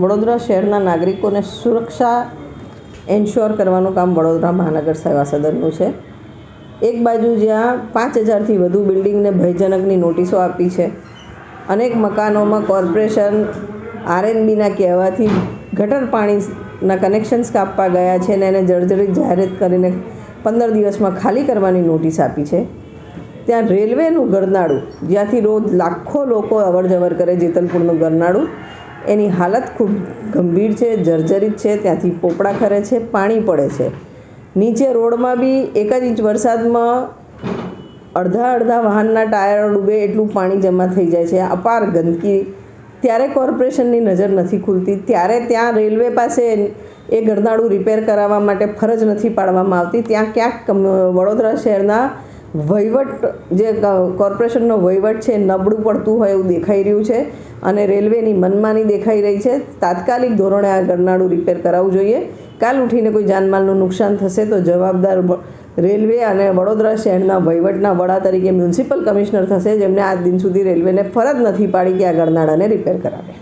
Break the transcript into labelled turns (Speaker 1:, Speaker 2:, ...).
Speaker 1: વડોદરા શહેરના નાગરિકોને સુરક્ષા એન્શ્યોર કરવાનું કામ વડોદરા મહાનગર સેવા સદનનું છે. એક બાજુ જ્યાં પાંચ હજારથી વધુ બિલ્ડિંગને ભયજનકની નોટિસો આપી છે. અનેક મકાનોમાં કોર્પોરેશન, આરએનબીના કહેવાથી ગટર પાણીના કનેક્શન્સ કાપવા ગયા છે અને એને જર્જરિત જાહેરાત કરીને પંદર દિવસમાં ખાલી કરવાની નોટિસ આપી છે. ત્યાં રેલવેનું ગરનાળું જ્યાંથી રોજ લાખો લોકો અવરજવર કરે જેતલપુરનું ગરનાળું એની હાલત ખૂબ ગંભીર છે, જર્જરિત છે, ત્યાંથી પોપડા ખરે છે, પાણી પડે છે. નીચે રોડમાં બી એક જ ઇંચ વરસાદમાં અડધા અડધા વાહનના ટાયર ડૂબે એટલું પાણી જમા થઈ જાય છે. અપાર ગંદકી. ત્યારે કોર્પોરેશનની નજર નથી ખુલતી. ત્યારે ત્યાં રેલવે પાસે એ ગરનાળું રિપેર કરાવવા માટે ફરજ નથી પાડવામાં આવતી. ત્યાં ક્યાંક વડોદરા શહેરના વહીવટ જે કોર્પોરેશનનો વહીવટ છે નબળું પડતું હોય એવું દેખાઈ રહ્યું છે અને રેલવેની મનમાની દેખાઈ રહી છે. તાત્કાલિક ધોરણે આ ગરનાળું રિપેર કરાવવું જોઈએ. કાલ ઉઠીને કોઈ જાનમાલનું નુકસાન થશે તો જવાબદાર રેલવે અને વડોદરા શહેરના વહીવટના વડા તરીકે મ્યુનિસિપલ કમિશનર થશે જેમને આજ દિન સુધી રેલવેને ફરજ નથી પાડી કે આ ગરનાળાને રિપેર કરાવે.